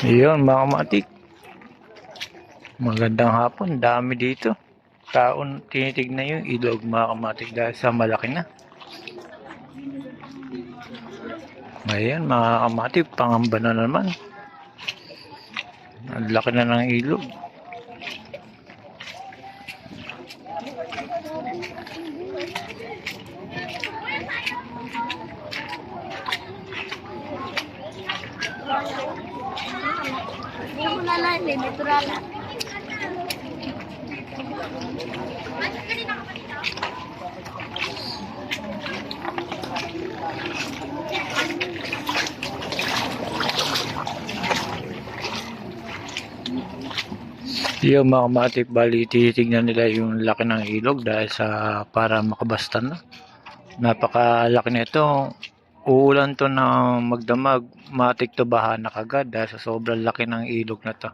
Yun, mga matik. Magandang hapon. Dami dito. Taon tinitignan yung ilog mga kamatik dahil sa malaki na. Ngayon, mga kamatik, pangamba na naman. Ang laki na ng ilog. Hindi mo na lang, may natural. Yung mga kamatik, bali titignan nila yung laki ng ilog dahil sa para makabastan na. Napakalaki na ito. Uulan to na magdamag, matik to baha na kagad dahil sa sobrang laki ng ilog na to.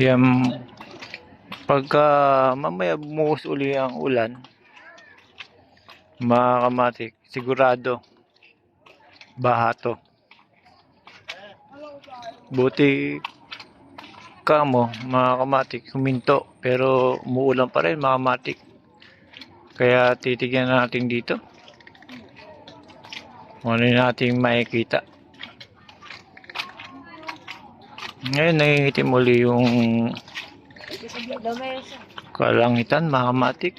Yan, pagka mamaya bumuhos uli ang ulan, mga kamatik, sigurado baha to. Buti ka mo, mga kamatik, huminto. Pero umuulan pa rin, mga kamatik. Kaya titigyan natin dito. Ano natin makikita. Ngayon, nangingitim muli yung kalangitan, mga kamatik.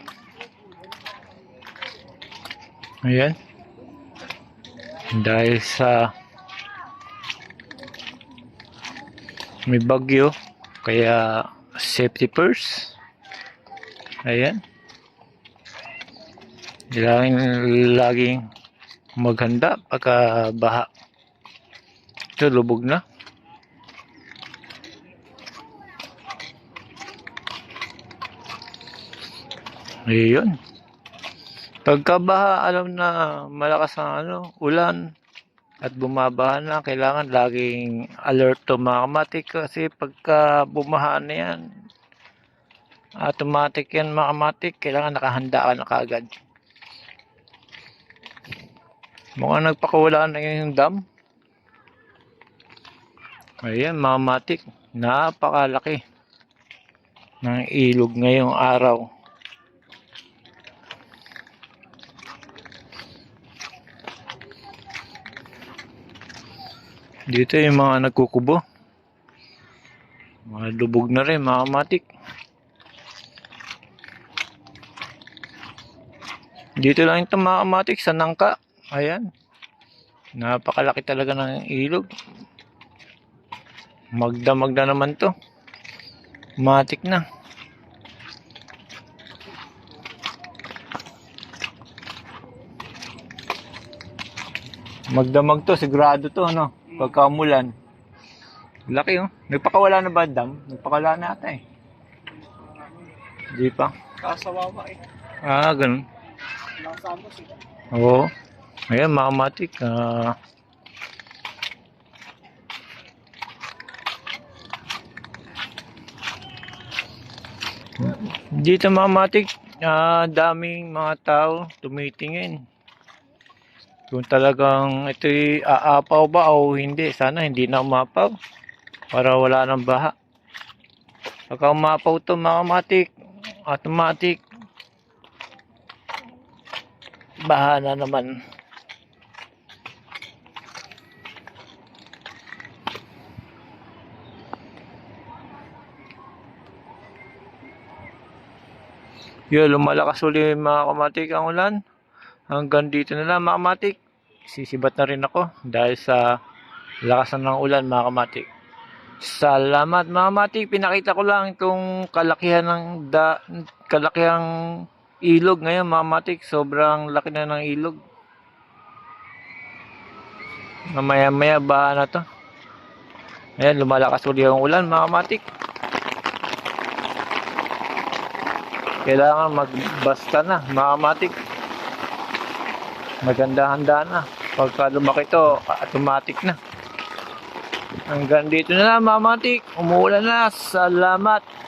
Ayan. Dahil sa may bagyo, kaya safety first. Ayan. Kailangan laging maghanda pagka baha. Ito, lubog na. Ayun. Pagkabaha, alam na malakas ang ano, ulan at bumabaha na, kailangan laging alert to mga kasi pagka bumaha na yan, automatic yan mga kailangan nakahanda ka na kaagad. Mukhang nagpakawala na yung dam. Ayan mga kamatik, napakalaki ng ilog ngayong araw. Dito yung mga nagkukubo. Mga lubog na rin, mga matik. Dito lang ito mga matik sa nangka. Ayan. Napakalaki talaga ng ilog. Magdamag na naman to. Matik na. Magdamag to, sigurado to, ano? Pagka umulan. Laki, oh. Nagpakawala na ba dam? Nagpakawala na ata, eh. Hindi pa. Kasawawa eh. Ah, ganun. Nasamos eh. Oo. Ayan, makamatik. Ah, dito makamatik, ah, daming mga tao tumitingin. Kung talagang ito'y aapaw ba o hindi. Sana hindi na umapaw. Para wala ng baha. Pagka umapaw to makamatik, automatic, baha na naman. Yun, lumalakas uli mga kamatik ang ulan. Hanggang dito na lang mga kamatik. Sisibat na rin ako dahil sa lakasan ng ulan mga kamatik. Salamat mga kamatik. Pinakita ko lang itong kalakihan ng da, kalakihang ilog ngayon mga kamatik. Sobrang laki na ng ilog. Mamaya maya ba na to? Ayan, lumalakas uli ang ulan mga kamatik. Kailangan magbasta na, mga kamatik. Maganda-handa na. Pagka lumaki to, automatic na. Hanggang dito na lang, mga kamatik. Umuulan na. Salamat.